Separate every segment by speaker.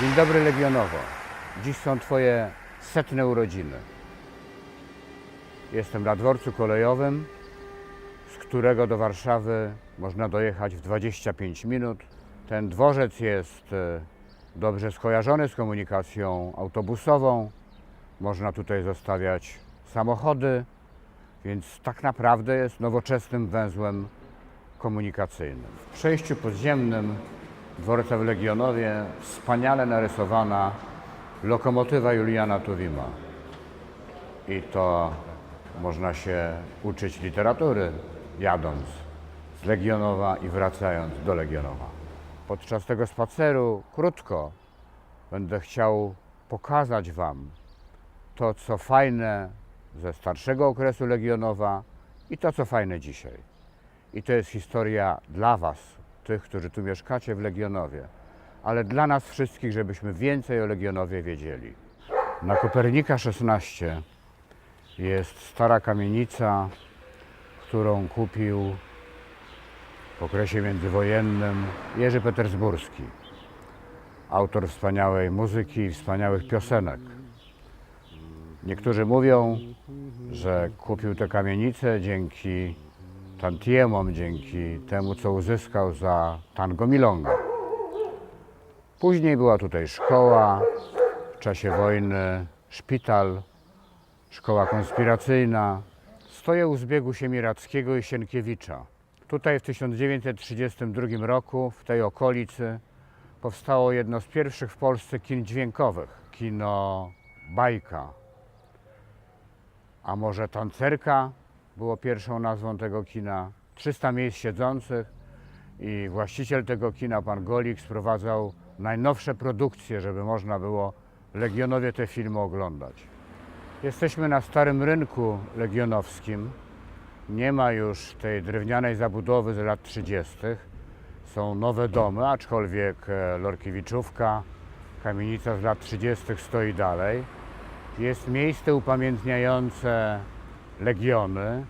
Speaker 1: Dzień dobry Legionowo. Dziś są Twoje setne urodziny. Jestem na dworcu kolejowym, z którego do Warszawy można dojechać w 25 minut. Ten dworzec jest e, dobrze skojarzony z komunikacją autobusową. Można tutaj zostawiać samochody, więc tak naprawdę jest nowoczesnym węzłem komunikacyjnym. W przejściu podziemnym dworca w Legionowie wspaniale narysowana lokomotywa Juliana Tuwima. I to można się uczyć literatury, jadąc z Legionowa i wracając do Legionowa. Podczas tego spaceru krótko będę chciał pokazać Wam to, co fajne ze starszego okresu Legionowa i to, co fajne dzisiaj. I to jest historia dla Was, tych, którzy tu mieszkacie w Legionowie, ale dla nas wszystkich, żebyśmy więcej o Legionowie wiedzieli. Na Kopernika 16 jest stara kamienica, którą kupił w okresie międzywojennym Jerzy Petersburski, autor wspaniałej muzyki i wspaniałych piosenek. Niektórzy mówią, że kupił tę kamienicę dzięki tantiemom, dzięki temu, co uzyskał za tango milonga. Później była tutaj szkoła, w czasie wojny szpital, szkoła konspiracyjna. Stoję u zbiegu Siemirackiego i Sienkiewicza. Tutaj w 1932 roku, w tej okolicy, powstało jedno z pierwszych w Polsce kin dźwiękowych. Kino Bajka. A może Tancerka było pierwszą nazwą tego kina. 300 miejsc siedzących i właściciel tego kina, pan Golik, sprowadzał najnowsze produkcje, żeby można było Legionowie te filmy oglądać. Jesteśmy na starym rynku legionowskim. Nie ma już tej drewnianej zabudowy z lat 30. Są nowe domy, aczkolwiek e, Lorkiewiczówka, kamienica z lat 30. stoi dalej. Jest miejsce upamiętniające legiony.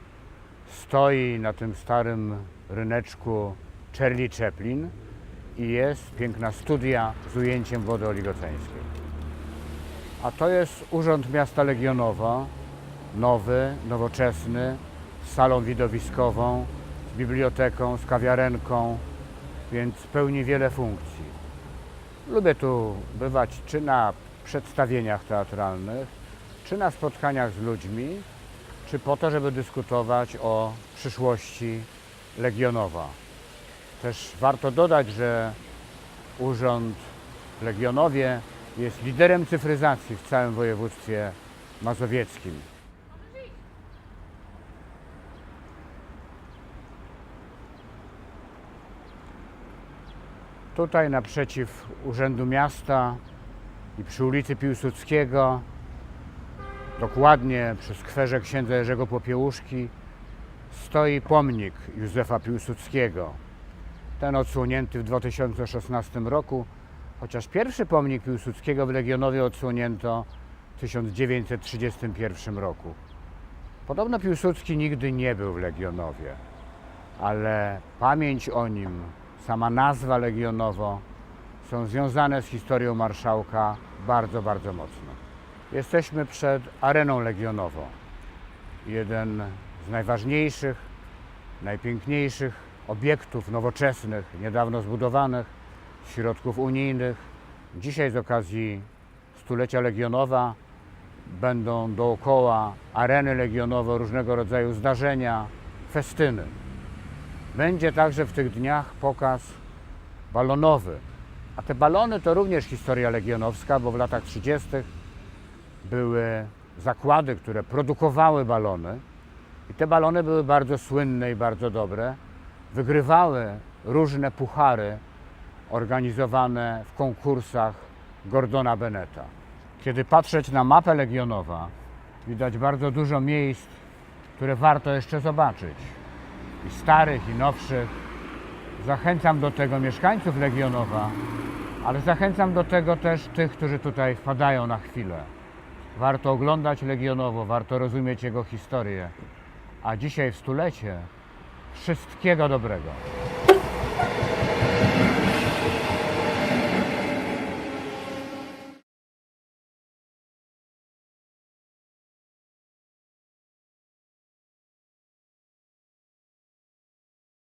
Speaker 1: Stoi na tym starym ryneczku Charlie Chaplin i jest piękna studia z ujęciem wody oligoceńskiej. A to jest Urząd Miasta Legionowa, nowy, nowoczesny, z salą widowiskową, z biblioteką, z kawiarenką, więc pełni wiele funkcji. Lubię tu bywać czy na przedstawieniach teatralnych, czy na spotkaniach z ludźmi, czy po to, żeby dyskutować o przyszłości Legionowa. Też warto dodać, że Urząd Legionowie jest liderem cyfryzacji w całym województwie mazowieckim. Tutaj naprzeciw Urzędu Miasta i przy ulicy Piłsudskiego, dokładnie przy skwerze księdza Jerzego Popiełuszki, stoi pomnik Józefa Piłsudskiego. Ten odsłonięty w 2016 roku, chociaż pierwszy pomnik Piłsudskiego w Legionowie odsłonięto w 1931 roku. Podobno Piłsudski nigdy nie był w Legionowie, ale pamięć o nim, sama nazwa Legionowo są związane z historią marszałka bardzo, bardzo mocno. Jesteśmy przed areną legionową. Jeden z najważniejszych, najpiękniejszych obiektów nowoczesnych, niedawno zbudowanych, środków unijnych. Dzisiaj z okazji stulecia Legionowa będą dookoła areny legionowe różnego rodzaju zdarzenia, festyny. Będzie także w tych dniach pokaz balonowy. A te balony to również historia legionowska, bo w latach 30. były zakłady, które produkowały balony. I te balony były bardzo słynne i bardzo dobre. Wygrywały różne puchary organizowane w konkursach Gordona Beneta. Kiedy patrzeć na mapę Legionowa, widać bardzo dużo miejsc, które warto jeszcze zobaczyć. I starych, i nowszych. Zachęcam do tego mieszkańców Legionowa, ale zachęcam do tego też tych, którzy tutaj wpadają na chwilę. Warto oglądać Legionowo, warto rozumieć jego historię. A dzisiaj w stulecie wszystkiego dobrego.